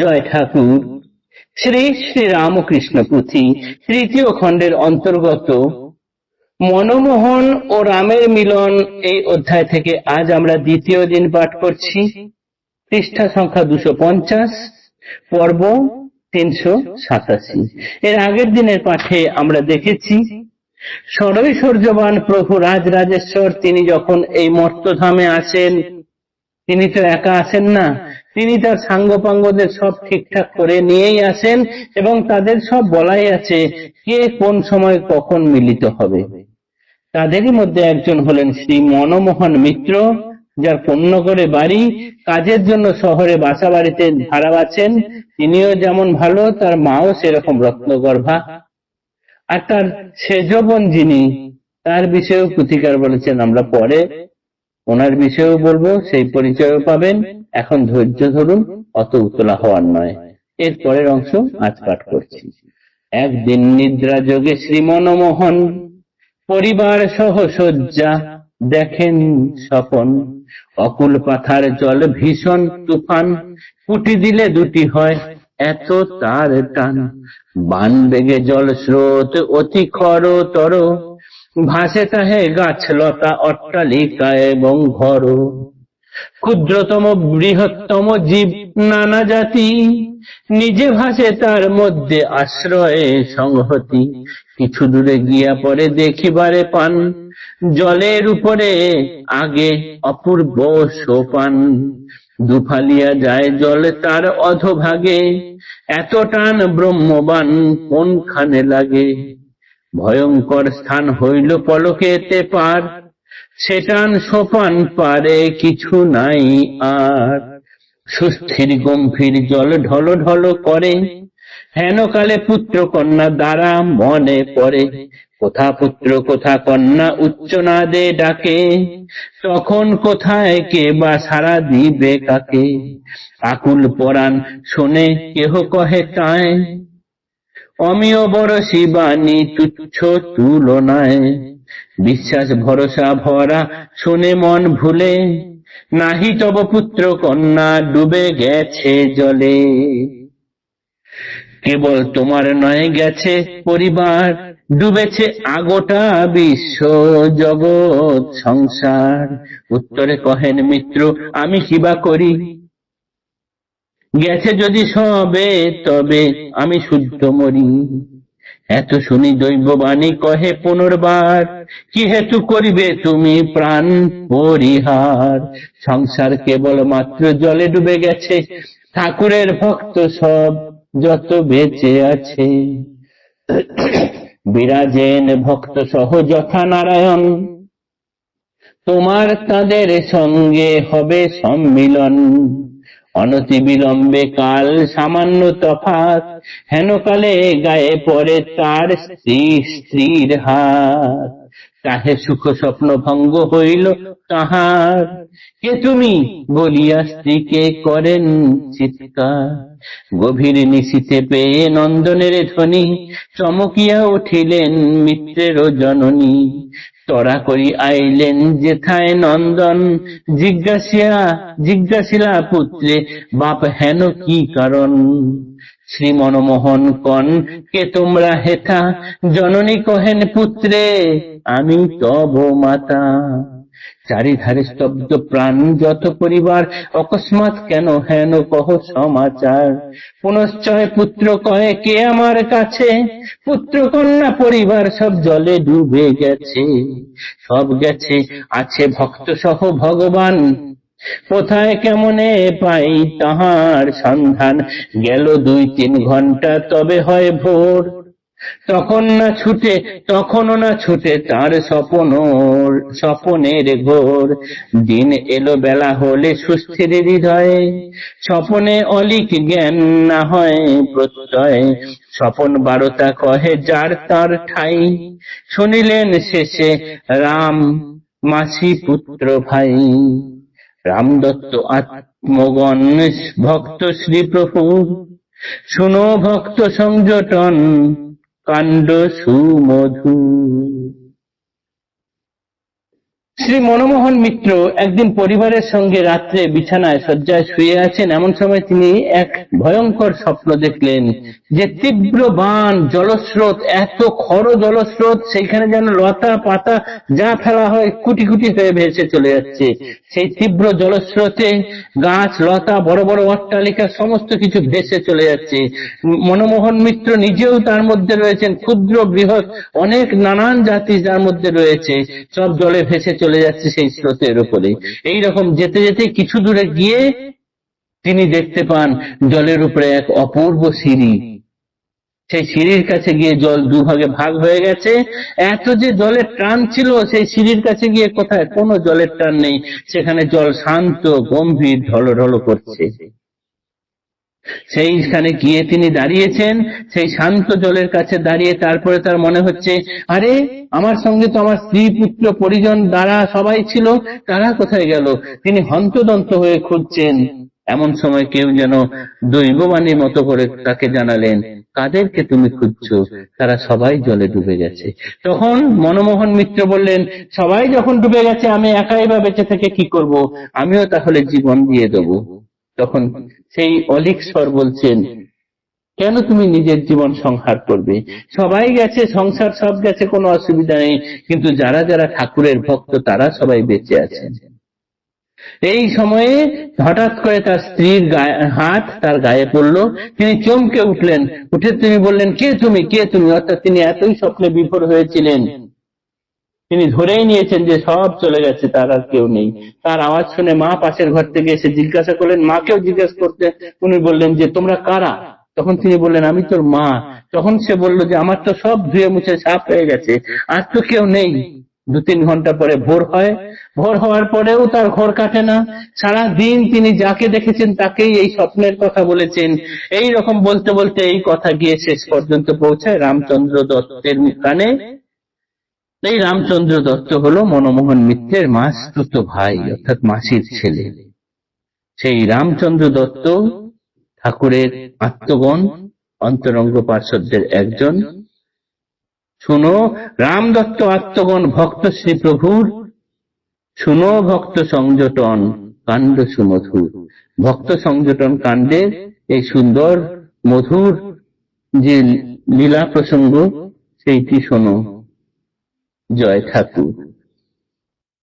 জয় ঠাকুর। শ্রী শ্রী রামকৃষ্ণ পুঁথি তৃতীয় খণ্ডের অন্তর্গত। মনমোহন ও রামের মিলন এই অধ্যায় থেকে আজ আমরা দ্বিতীয় দিন পাঠ করছি। পৃষ্ঠা সংখ্যা দুশো পঞ্চাশ, পর্ব তিনশো সাতাশি। এর আগের দিনের পাঠে আমরা দেখেছি সরৈশ্বর্যবান প্রভু রাজ রাজেশ্বর তিনি যখন এই মর্তধামে আসেন, তিনি তো একা আসেন না তিনি তার সাঙ্গপাঙ্গদের সব ঠিকঠাক করে নিয়েই আসেন এবং তাদের সব বলাই আছে কে কোন সময় কখন মিলিত হবে। তাদেরই মধ্যে একজন হলেন শ্রী মনমোহন মিত্র, যার পণ্যগড়ে বাড়ি, কাজের জন্য শহরে বাসা বাড়িতে ভাড়া আছেন, তিনিও যেমন ভালো, তার মাও সেরকম রত্নগর্ভা। আর তার সেজবন যিনি, তার বিষয়েও পুথিকার বলেছেন, আমরা পরে ওনার বিষয়েও বলব, সেই পরিচয়ও পাবেন। এখন ধৈর্য ধরুন, অত উতলা হওয়ার নয়। এর পরের অংশ আজ পাঠ করছি। একদিন নিদ্রা যোগে শ্রীমনমোহন, পরিবার সহ শয্যা, দেখেন স্বপন। অকুল পাথার জল ভীষণ তুফান, ফুটি দিলে দুটি হয়, এত তার টান। বান বেগে জল স্রোত, অতি খর তর ভাসে তাহে গাছ লতা অট্টালিকা এবং ঘর। ক্ষুদ্রতম বৃহত্তম জীব নানা জাতি, নিজে ভাসে তার মধ্যে আশ্রয়ে সংহতি। কিছু দূরে গিয়া পরে দেখিবারে পান, জলের উপরে আগে অপূর্ব সোপান। দুফালিয়া যায় জল তার অধভাগে, এত টান ব্রহ্মবান কোনখানে লাগে? ভয়ঙ্কর স্থান হইল পলকেতে পার সেটান সোপান পারে কিছু নাই আর। সুস্থির গম্ভীর জল ঢল ঢল করে হেনকালে পুত্র কন্যা দ্বারা মনে পড়ে। কোথা পুত্র, কোথা কন্যা উচ্চ নাদে ডাকে, তখন কোথায় কে বা সারা দিবে কাকে? আকুল পরাণ শোনে, কেহ কহে তাই অমিয় বড় শিবানী তুচ্ছ তুলনায়। বিশ্বাস, ভরসা, ভরা, শুনে মন ভুলে। নাহি তব পুত্র কন্যা, ডুবে গেছে জলে। কেবল তোমার নয় গেছে পরিবার, ডুবেছে আগোটা বিশ্ব জগৎ সংসার। উত্তরে কহেন, মিত্র, আমি কিবা করি? গেছে যদি সবে, তবে আমি শুদ্ধ মরি। এত শুনি দৈববাণী কহে পুনর্বার, কি হেতু করিবে তুমি প্রাণ পরিহার? সংসার কেবল মাত্র জলে ডুবে গেছে, ঠাকুরের ভক্ত সব যত বেঁচে আছে। বিরাজেন ভক্ত সহ যথা নারায়ণ, তোমার তাদের সঙ্গে হবে সম্মিলন। অনতি বিলম্বে কাল সামান্য তফাৎ। হেনকালে গায়ে পড়ে তার স্ত্রী স্ত্রীর হাত। তাহে সুখ স্বপ্ন ভঙ্গ হইল তাহার। কে তুমি বলিয়া স্ত্রীকে করেন চিৎকার। গভীর নিশিতে পেয়ে নন্দনের ধ্বনি চমকিয়া উঠিলেন মিত্রের জননী। তরা করি আইলেন যেথায় নন্দন? জিজ্ঞাসিয়া, জিজ্ঞাসিলা পুত্রে, বাপ হেন কি কারণ? শ্রী মনমোহন কন, কে তোমরা হেথা? জননী কহেন পুত্রে, আমি তব মাতা। চারিধারে স্তব্ধ প্রাণ যত পরিবার, অকস্মাৎ কেন হেন কহ সমাচার? পুনশ্চয় পুত্র কহে, কে আমার কাছে? পুত্র কন্যা পরিবার সব জলে ডুবে গেছে। সব গেছে, আছে ভক্ত সহ ভগবান। কোথায় কেমনে পাই তাহার সন্ধান? গেল দুই তিন ঘণ্টা তবে হয় ভোর। তখন না ছুটে তখনও না ছুটে তার স্বপন স্বপনের ঘোর। দিন এলো বেলা হলে সুস্থির হৃদয়ে স্বপনে অলিক জ্ঞান না হয় প্রত্যয়। স্বপন বারতা কহে, যার তার ঠাই। শুনিলেন শেষে, রাম মাসি পুত্র ভাই। রামদত্ত আত্মগণ ভক্ত শ্রী প্রভু শুনো ভক্ত সংযটন কাণ্ড সুমধু শ্রী মনমোহন মিত্র একদিন পরিবারের সঙ্গে রাত্রে বিছানায় শয্যায় শুয়ে আছেন। এমন সময় তিনি এক ভয়ঙ্কর স্বপ্ন দেখলেন যে তীব্র বান, জলস্রোত, এত খর জলস্রোত, সেইখানে যেন লতা পাতা যা ফেলা হয় কুটি কুটি হয়ে ভেসে চলে যাচ্ছে। সেই তীব্র জলস্রোতে গাছ, লতা, বড় বড় অট্টালিকা, সমস্ত কিছু ভেসে চলে যাচ্ছে। মনমোহন মিত্র নিজেও তার মধ্যে রয়েছেন। ক্ষুদ্র বৃহৎ অনেক নানান জাতি যার মধ্যে রয়েছে। সব জলে ভেসে চলে যাচ্ছে সেই স্রোতের উপরে এইরকম যেতে যেতে কিছু দূরে গিয়ে তিনি দেখতে পান জলের উপরে এক অপূর্ব সিঁড়ি। সেই সিঁড়ির কাছে গিয়ে জল দুভাগে ভাগ হয়ে গেছে। এত যে জলের টান ছিল, সেই সিঁড়ির কাছে গিয়ে কোথায় কোনো জলের টান নেই। সেখানে জল শান্ত, গম্ভীর, ঢলঢল করছে। সেইখানে গিয়ে তিনি দাঁড়িয়েছেন, সেই শান্ত জলের কাছে দাঁড়িয়ে তারপরে তার মনে হচ্ছে, আরে, আমার সঙ্গে তো আমার স্ত্রী, পুত্র, পরিজন দ্বারা সবাই ছিল, তারা কোথায় গেল? তিনি হন্তদন্ত হয়ে খুঁজছেন। এমন সময় কেউ যেন দৈববাণীর মতো করে তাকে জানালেন, কাদেরকে তুমি খুঁজছো? তারা সবাই জলে ডুবে গেছে। তখন মনমোহন মিত্র বললেন, সবাই যখন ডুবে গেছে, আমি একাই বা বেঁচে থেকে কি করব? আমিও তাহলে জীবন দিয়ে দেবো। তখন সেই অলিক স্বর বলছেন, কেন তুমি নিজের জীবন সংহার করবে? সবাই গেছে, সংসার সব গেছে, কোনো অসুবিধা নেই। কিন্তু যারা যারা ঠাকুরের ভক্ত, তারা সবাই বেঁচে আছেন। এই সময়ে হঠাৎ করে তার স্ত্রীর হাত তার গায়ে পড়ল। তিনি চমকে উঠলেন। উঠে তিনি বললেন, কে তুমি? কে তুমি? অর্থাৎ তিনি এতই স্বপ্নে বিফর হয়েছিলেন। তিনি ধরেই নিয়েছেন যে সব চলে গেছে, তার আর কেউ নেই। তার আওয়াজ শুনে মা পাশের ঘর থেকে এসে জিজ্ঞাসা করলেন, মাকেও জিজ্ঞাসা করতে? উনি বললেন যে, তোমরা কারা? তখন তিনি বললেন, আমি তোর মা। তখন সে বলল যে, আমার তো সব ধুয়ে মুছে সাফ হয়ে গেছে, আর তো কেউ নেই। দু তিন ঘণ্টা পরে ভোর হয়। ভোর হওয়ার পরেও তার ঘর কাটে না। সারা দিন তিনি যাকে দেখেছেন তাকেই এই স্বপ্নের কথা বলেছেন। এই রকম বলতে বলতে এই কথা গিয়ে শেষ পর্যন্ত পৌঁছায় রামচন্দ্র দত্তের কানে। এই রামচন্দ্র দত্ত হলো মনমোহন মিত্রের মাসতুত ভাই, অর্থাৎ মাসির ছেলে। সেই রামচন্দ্র দত্ত ঠাকুরের আত্মগণ অন্তরঙ্গ পার্শ্বদের একজন। শুনো, রাম দত্ত আত্মগণ ভক্ত শ্রী প্রভুর। শুনো, ভক্ত সংযটন কাণ্ড সুমধুর। ভক্ত সংযটন কাণ্ডের এই সুন্দর, মধুর যে লীলা প্রসঙ্গ, সেইটি শোনো। জয় ঠাকুর